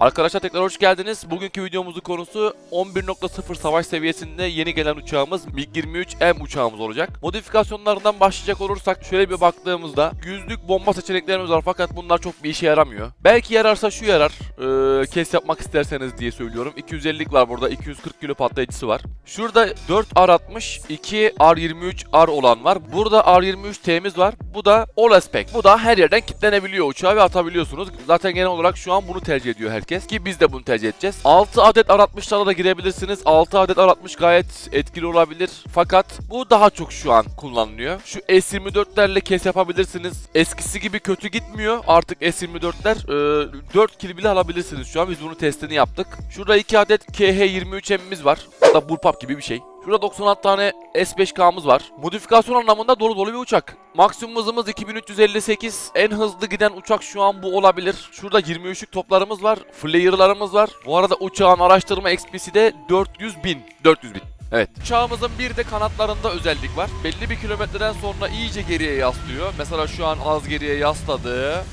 Arkadaşlar tekrar hoş geldiniz. Bugünkü videomuzun konusu 11.0 savaş seviyesinde yeni gelen uçağımız MiG-23M uçağımız olacak. Modifikasyonlarından başlayacak olursak şöyle bir baktığımızda yüzlük bomba seçeneklerimiz var fakat bunlar çok bir işe yaramıyor. Belki yararsa şu yarar. Ee, kes yapmak isterseniz diye söylüyorum. 250'lik var burada. 240 kilo patlayıcısı var. Şurada 4 R60, 2 R23R olan var. Burada R23T'miz var. Bu da All Spec. Bu da her yerden kilitlenebiliyor uçağı ve atabiliyorsunuz. Zaten genel olarak şu an bunu tercih ediyor herkes. Ki biz de bunu tercih edeceğiz. 6 adet R60'lara da girebilirsiniz. 6 adet R60 gayet etkili olabilir. Fakat bu daha çok şu an kullanılıyor. Şu S24'lerle kes yapabilirsiniz. Eskisi gibi kötü gitmiyor. Artık S24'ler e, 4 kill bile alabilirsiniz şu an. Biz bunu testini yaptık. Şurada 2 adet KH23M'imiz var. Bu da bullpup gibi bir şey. Şurada 96 tane S5K'mız var. Modifikasyon anlamında dolu dolu bir uçak. Maksimum hızımız 2358. En hızlı giden uçak şu an bu olabilir. Şurada 23'lük toplarımız var. Flayer'larımız var. Bu arada uçağın araştırma XP'si de 400 bin. 400 bin. Evet. Uçağımızın bir de kanatlarında özellik var. Belli bir kilometreden sonra iyice geriye yaslıyor. Mesela şu an az geriye yasladı.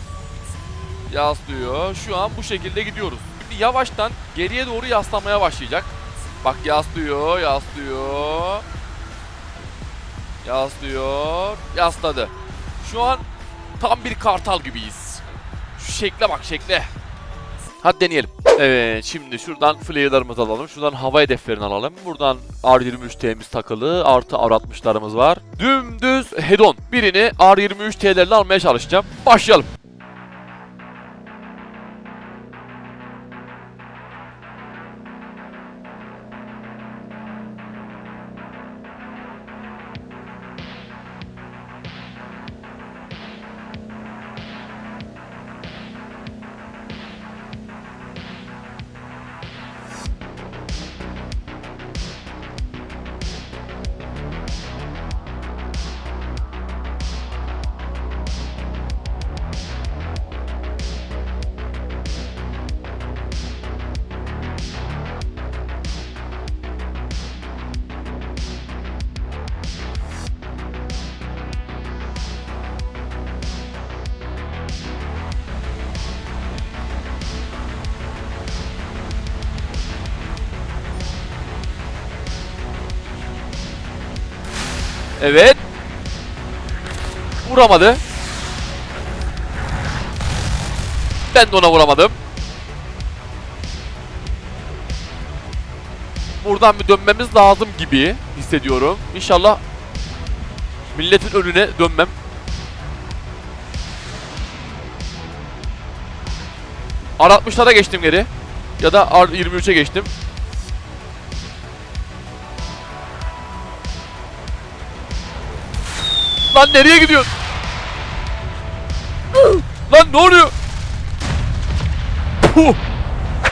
Yaslıyor. Şu an bu şekilde gidiyoruz. Şimdi yavaştan geriye doğru yaslamaya başlayacak. Bak yaslıyor, yaslıyor. Yaslıyor, yasladı. Şu an tam bir kartal gibiyiz. Şu şekle bak şekle. Hadi deneyelim. Evet şimdi şuradan flayer'larımızı alalım. Şuradan hava hedeflerini alalım. Buradan R23T'miz takılı. Artı R60'larımız var. Dümdüz head-on. Birini R23T'lerle almaya çalışacağım. Başlayalım. Evet. Vuramadı. Ben de ona vuramadım. Buradan bir dönmemiz lazım gibi hissediyorum. İnşallah milletin önüne dönmem. R60'lara geçtim geri. Ya da R23'e geçtim. Lan nereye gidiyorsun? Lan ne oluyor? Puh.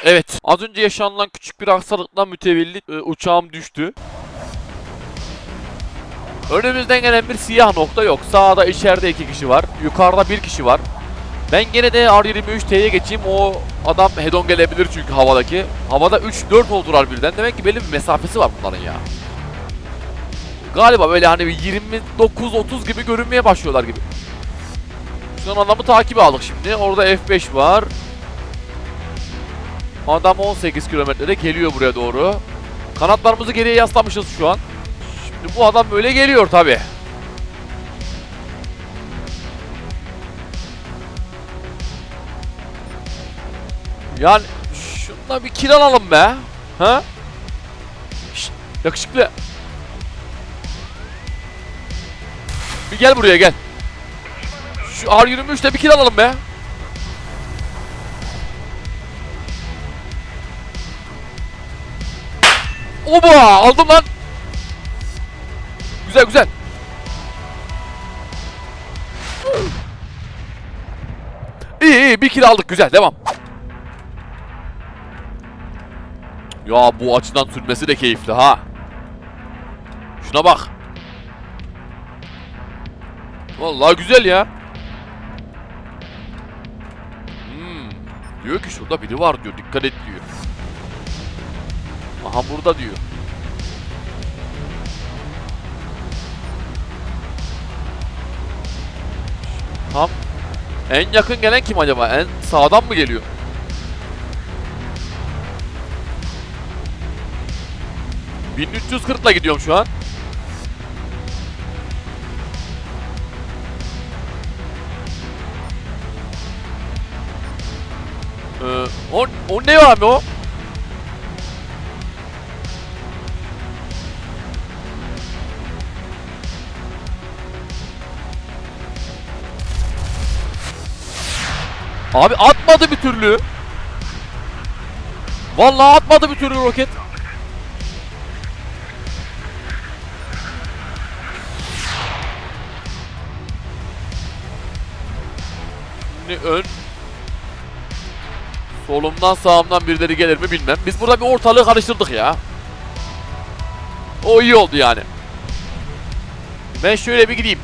Evet. Az önce yaşanılan küçük bir hastalıktan mütevellit e, uçağım düştü. Önümüzden gelen bir siyah nokta yok. Sağda içeride iki kişi var. Yukarıda bir kişi var. Ben gene de R23T'ye geçeyim. O adam hedon gelebilir çünkü havadaki. Havada 3-4 oldular birden. Demek ki belli bir mesafesi var bunların ya. Galiba böyle hani bir 29-30 gibi görünmeye başlıyorlar gibi. An adamı takibi aldık şimdi. Orada F5 var. Adam 18 kilometrede geliyor buraya doğru. Kanatlarımızı geriye yaslamışız şu an. Şimdi bu adam böyle geliyor tabi. Yani şundan bir kill alalım be. Ha? Şşt, yakışıklı. Bir gel buraya gel. Şu R23'te bir kill alalım be. Oba aldım lan. Güzel güzel. İyi iyi bir kill aldık güzel devam. Ya bu açıdan sürmesi de keyifli ha. Şuna bak. Vallahi güzel ya. Hmm. Diyor ki şurada biri var diyor. Dikkat et diyor. Aha burada diyor. Tam en yakın gelen kim acaba? En sağdan mı geliyor? ...1340 ile gidiyorum şu an. Ee, o, o ne abi o? Abi atmadı bir türlü. Vallahi atmadı bir türlü roket. Solumdan sağımdan birileri gelir mi bilmem. Biz burada bir ortalığı karıştırdık ya. O iyi oldu yani. Ben şöyle bir gideyim.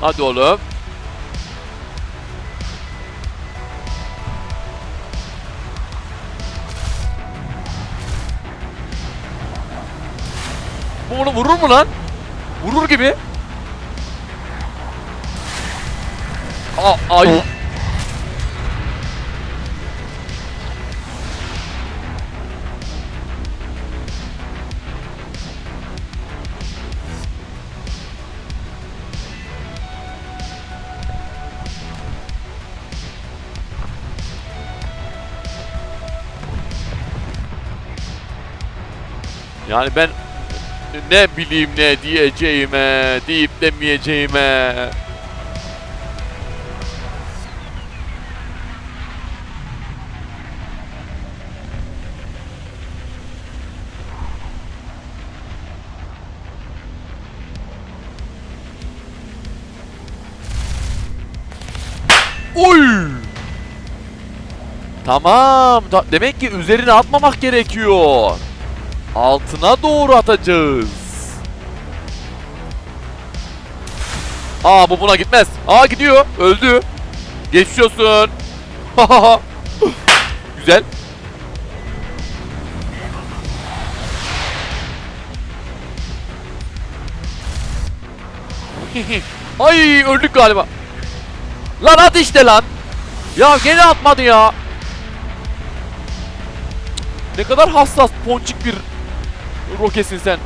Hadi oğlum. Bu onu vurur mu lan? Vurur gibi. Aa, ay. Yani ben ne bileyim ne diyeceğime, deyip demeyeceğime. Oy! Tamam. da- demek ki üzerine atmamak gerekiyor. Altına doğru atacağız. Aa bu buna gitmez. Aa gidiyor. Öldü. Geçmiş olsun. Güzel. Ay öldük galiba. Lan at işte lan. Ya gene atmadı ya. Ne kadar hassas ponçik bir rokesin sen.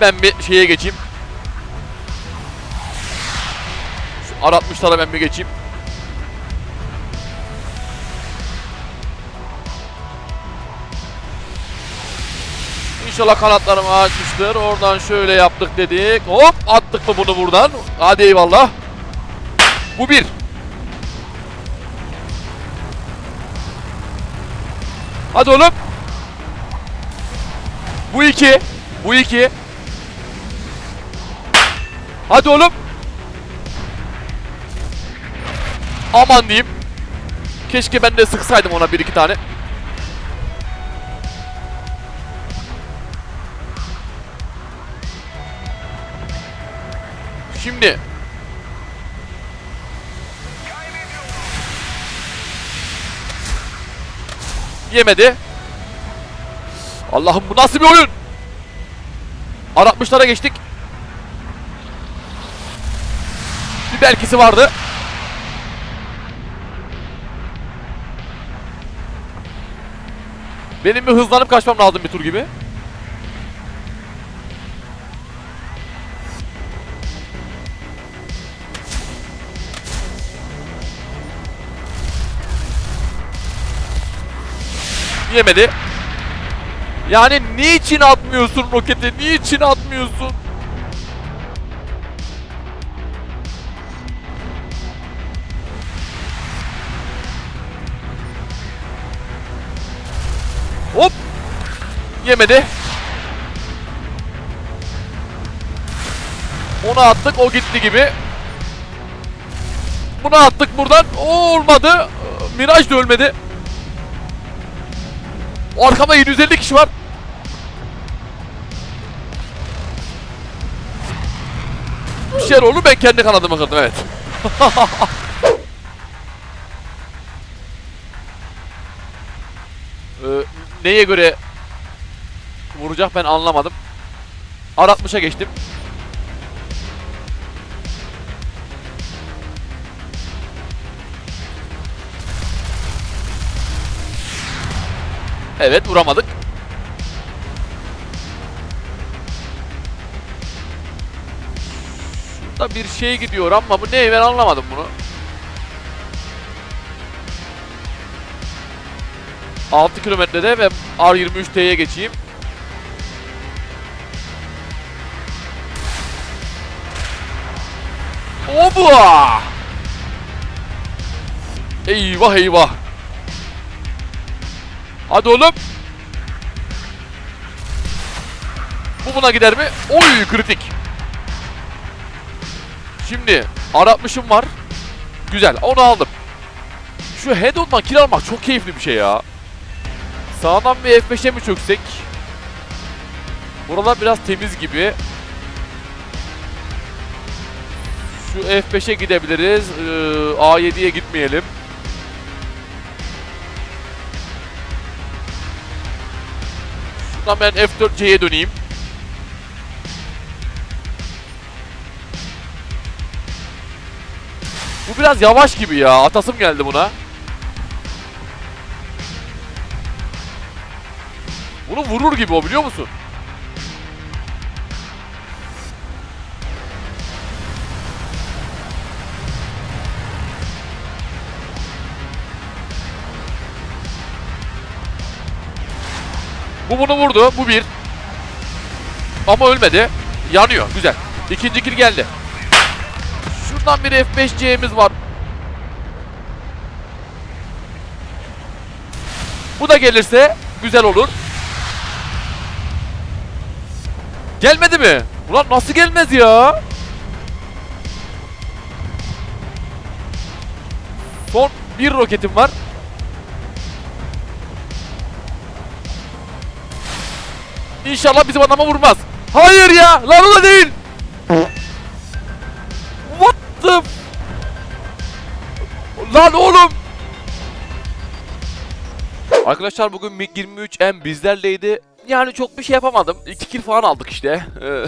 Ben bir şeye geçeyim. Şu R60'lara ben bir geçeyim. İnşallah kanatlarım açmıştır. Oradan şöyle yaptık dedik. Hop attık mı bunu buradan. Hadi eyvallah. Bu bir. Hadi oğlum. Bu iki. Bu iki. Hadi oğlum. Aman diyeyim. Keşke ben de sıksaydım ona bir iki tane. Şimdi. Yemedi. Allah'ım bu nasıl bir oyun? R60'lara geçtik. Bir belkisi vardı. Benim bir hızlanıp kaçmam lazım bir tur gibi. Yemedi. Yani niçin atmıyorsun roketi? Niçin atmıyorsun? Hop! Yemedi. Onu attık, o gitti gibi. Bunu attık buradan. O olmadı. Miraj da ölmedi. Arkama 750 kişi var. Bir şeyler oldu ben kendi kanadımı kırdım evet. Ee, neye göre vuracak ben anlamadım. R60'a geçtim. Evet vuramadık. Şurada bir şey gidiyor ama bu ne ben anlamadım bunu. 6 kilometrede ve R23T'ye geçeyim. Oba! Eyvah eyvah. Hadi oğlum. Bu buna gider mi? Oy kritik. Şimdi R60'ım var. Güzel onu aldım. Şu head ondan kill almak çok keyifli bir şey ya. Sağdan bir F5'e mi çöksek? Buralar biraz temiz gibi. Şu F5'e gidebiliriz. Ee, A7'ye gitmeyelim. Şuradan ben F4C'ye döneyim. Bu biraz yavaş gibi ya. Atasım geldi buna. Bunu vurur gibi o biliyor musun? Bu bunu vurdu. Bu bir. Ama ölmedi. Yanıyor. Güzel. İkinci kill geldi. Şuradan bir F5C'miz var. Bu da gelirse güzel olur. Gelmedi mi? Ulan nasıl gelmez ya? Son bir roketim var. İnşallah bizim adama vurmaz. Hayır ya! Lan o da değil! What the... Lan oğlum! Arkadaşlar bugün MiG-23M bizlerleydi. Yani çok bir şey yapamadım. 2 kill falan aldık işte. Ee,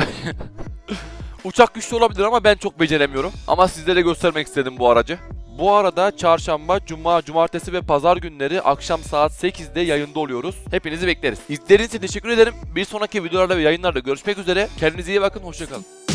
Uçak güçlü olabilir ama ben çok beceremiyorum. Ama sizlere göstermek istedim bu aracı. Bu arada çarşamba, cuma, cumartesi ve pazar günleri akşam saat 8'de yayında oluyoruz. Hepinizi bekleriz. İzlediğiniz için teşekkür ederim. Bir sonraki videolarda ve yayınlarda görüşmek üzere. Kendinize iyi bakın. Hoşçakalın.